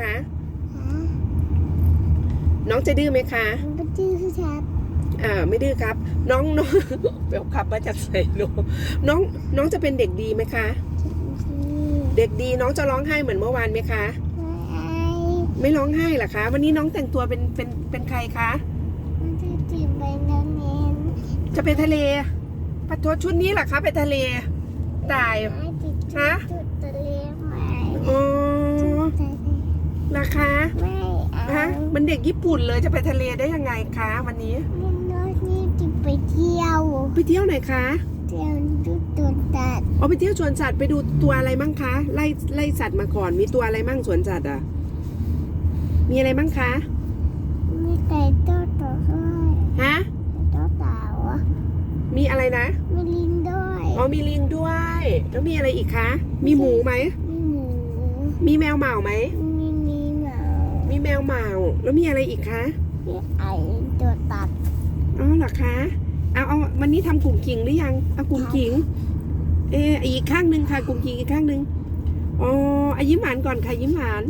คะ น้องจะดื้อไหมคะมันก็ชื่อครับอ่าไม่ดื้อครับ น้องน้องเบลขับมาจากไสโนน้องน้องจะเป็นเด็กดีไหมคะ เด็กดีน้องจะร้องไห้เหมือนเมื่อวานไหมคะไอ้ไม่ร้องไห้เหรอคะ วันนี้น้องแต่งตัวเป็นเป็นเป็นใครคะมันจะจีบไปนั่นเองจะไปทะเลปัดโทษชุดนี้เหรอคะ ไปทะเลตายไอ้จิตฮะ จุดทะเลไหม อ๋อ จุดทะเล ราคา ไม่เอาฮะมันเด็กญี่ปุ่นเลยจะไปทะเลได้ยังไงคะวันนี้เล่นรถนี่จะไปเที่ยว ไปเที่ยวไหนคะเที่ยวจุดตุดตัดเอาไปเที่ยวสวนสัตว์ไปดูตัวอะไรมั่งคะไล่ไล่สัตว์มาก่อนมีตัวอะไรมั่งสวนสัตว์อะมีอะไรมั่งคะมีไก่โตโตด้วยฮะไก่โตเต่าอะมีอะไรนะมีลิงด้วยอ๋อมีลิงด้วย แล้วมีอะไรอีกคะ มีหมูไหมมีหมูมีแมวเหมาไหมมีมีหมา มีแมวเหมาแล้วมีอะไรอีกคะมีไอ้ตัวตัดอ๋อเหรอคะเอาเอาวันนี้ทำกลุ่มขิงหรือยังเอากลุ่มขิงเอออีกข้างหนึ่งค่ะกลุ่มขิงอีกข้างหนึ่งอ๋ออายิ้มหวานก่อนค่ะยิ้มหวานม